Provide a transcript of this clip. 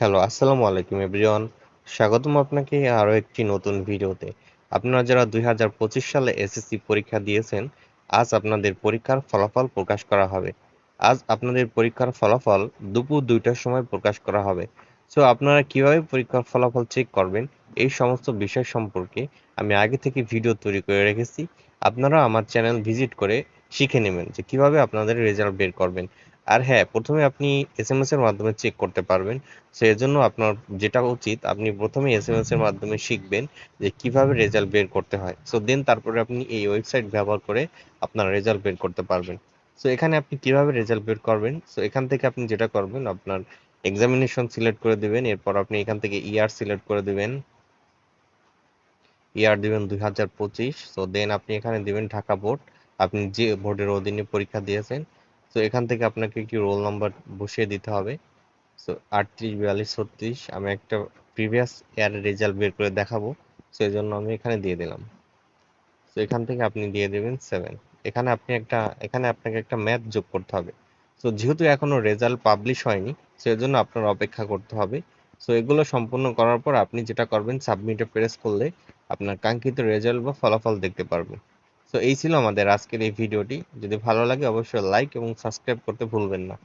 Hello আসসালামু আলাইকুম everyone স্বাগতম আপনাকে আরও একটি নতুন ভিডিওতে। আপনারা যারা দুই হাজার পঁচিশ সালে এসএসসি পরীক্ষা দিয়েছেন, আজ আপনাদের পরীক্ষার ফলাফল প্রকাশ করা হবে। আজ আপনাদের পরীক্ষার ফলাফল দুপুর দুইটার সময় প্রকাশ করা হবে। সো আপনারা কীভাবে পরীক্ষার ফলাফল চেক করবেন, এই সমস্ত বিষয় সম্পর্কে আমি আগে থেকে ভিডিও তৈরি করে রেখেছি। আপনারা আমার চ্যানেল ভিজিট করে শিখে নেবেন যে কীভাবে আপনাদের রেজাল্ট বের করবেন। আর হ্যাঁ প্রথমে আপনি এস এম এস এর মাধ্যমে চেক করতে পারবেন। সো এর জন্য আপনার যেটা উচিত, আপনি প্রথমে এস এম এস এর মাধ্যমে শিখবেন যে কীভাবে রেজাল্ট বের করতে হয়। সো দেন তারপরে আপনি এই ওয়েবসাইট ব্যবহার করে আপনার রেজাল্ট বের করতে পারবেন। সো এখানে আপনি কীভাবে রেজাল্ট বের করবেন? সো এখান থেকে আপনি যেটা করবেন, আপনার এক্সামিনেশন সিলেক্ট করে দিবেন। এরপর আপনি এখান থেকে ইয়ার সিলেক্ট করে দিবেন। ইয়ার দিবেন দুই হাজার পঁচিশ। সো দেন আপনি এখানে দিবেন ঢাকা বোর্ড আপনি যে বোর্ডের অধীনে পরীক্ষা দিয়েছেন তো এখান থেকে আপনাকে একটি রোল নাম্বার বসিয়ে দিতে হবে। সো আটত্রিশ, বিয়াল্লিশ, ছত্রিশ, আমি একটা প্রিভিয়াস ইয়ারের রেজাল্ট বের করে দেখাবো। সেই জন্য আমি এখানে দিয়ে দিলাম। সো এখান থেকে আপনি দিয়ে দেবেন সেভেন এখানে আপনি একটা, এখানে আপনাকে একটা ম্যাথ যোগ করতে হবে। সো যেহেতু এখনও রেজাল্ট পাবলিশ হয়নি সেই জন্য আপনার অপেক্ষা করতে হবে। সো এগুলো সম্পূর্ণ করার পর আপনি যেটা করবেন সাবমিটে প্রেস করলে আপনার কাঙ্ক্ষিত রেজাল্ট বা ফলাফল দেখতে পারবেন। সো এই ছিল আমাদের আজকের এই ভিডিওটি। যদি ভালো লাগে অবশ্যই লাইক এবং সাবস্ক্রাইব করতে ভুলবেন না।